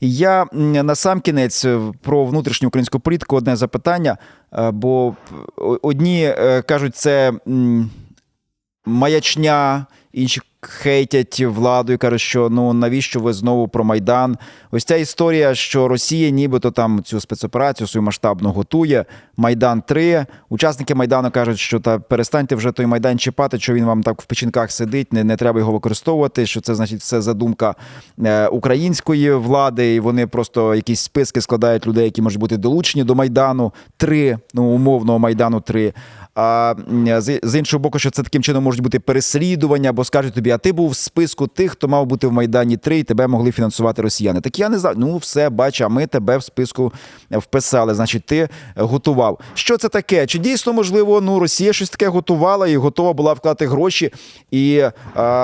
Я на сам кінець е, про внутрішню українську політику одне запитання. е, Бо одні е, кажуть, це маячня, інші хейтять владу і кажуть, що ну навіщо ви знову про Майдан? Ось ця історія, що Росія нібито там цю спецоперацію свою масштабну готує. Майдан 3 Учасники Майдану кажуть, що та перестаньте вже той майдан чіпати, що він вам так в печінках сидить, не, не треба його використовувати. Що це значить все задумка е, української влади, і вони просто якісь списки складають людей, які можуть бути долучені до майдану. Три ну умовного майдану 3 А з, з іншого боку, що це таким чином можуть бути переслідування, бо скажуть тобі, а ти був в списку тих, хто мав бути в майдані 3 і тебе могли фінансувати росіяни. Так я не знаю. Ну все, бач, а ми тебе в списку вписали. Значить, ти готував. Що це таке? Чи дійсно можливо, ну Росія щось таке готувала і готова була вклати гроші і е,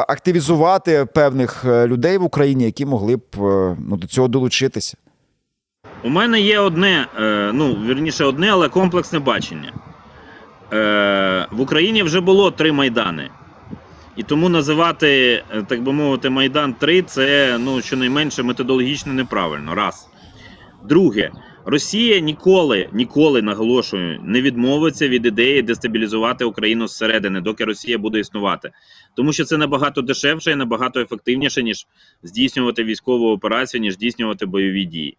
активізувати певних е, людей в Україні, які могли б е, ну до цього долучитися? У мене є одне, е, ну вірніше, одне, але комплексне бачення. Е, в Україні вже було три майдани. І тому називати, е, так би мовити, Майдан 3 це ну, щонайменше методологічно неправильно. Раз. Друге, Росія ніколи, ніколи наголошую, не відмовиться від ідеї дестабілізувати Україну зсередини, доки Росія буде існувати. Тому що це набагато дешевше і набагато ефективніше, ніж здійснювати військову операцію, ніж здійснювати бойові дії.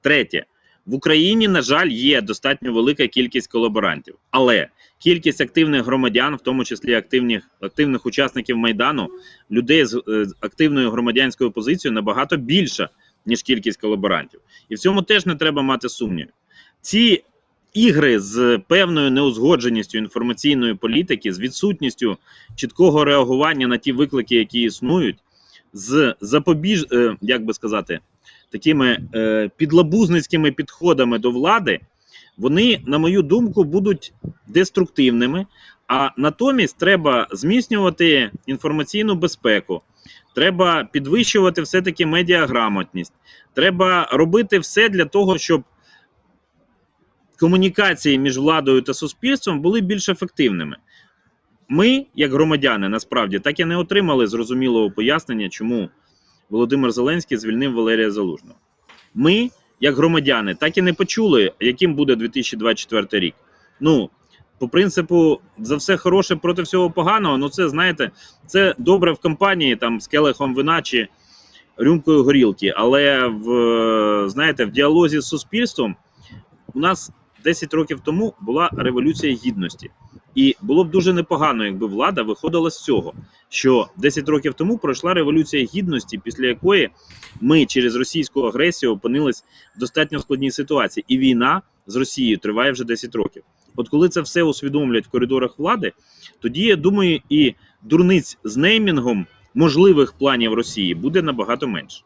Третє, в Україні, на жаль, є достатньо велика кількість колаборантів, але кількість активних громадян, в тому числі активних, активних учасників майдану, людей з, е, активною громадянською позицією набагато більша, ніж кількість колаборантів. І в цьому теж не треба мати сумнів. Ці ігри з певною неузгодженістю інформаційної політики, з відсутністю чіткого реагування на ті виклики, які існують, з запобіж, е, як би сказати, такими е, підлабузницькими підходами до влади, вони, на мою думку, будуть деструктивними. А натомість треба зміцнювати інформаційну безпеку, треба підвищувати все-таки медіаграмотність, треба робити все для того, щоб комунікації між владою та суспільством були більш ефективними. Ми, як громадяни, насправді так і не отримали зрозумілого пояснення, чому Володимир Зеленський звільнив Валерія Залужного. Ми, як громадяни, так і не почули, яким буде 2024 рік. Ну, по принципу, за все хороше проти всього поганого. Ну, це знаєте, це добре в компанії там з келихом вина чи рюмкою горілки. Але в знаєте, в діалозі з суспільством у нас 10 років тому була революція гідності. І було б дуже непогано, якби влада виходила з цього, що 10 років тому пройшла революція гідності, після якої ми через російську агресію опинились в достатньо складній ситуації, і війна з Росією триває вже 10 років. От коли це все усвідомлять в коридорах влади, тоді я думаю, і дурниць з неймінгом можливих планів Росії буде набагато менше.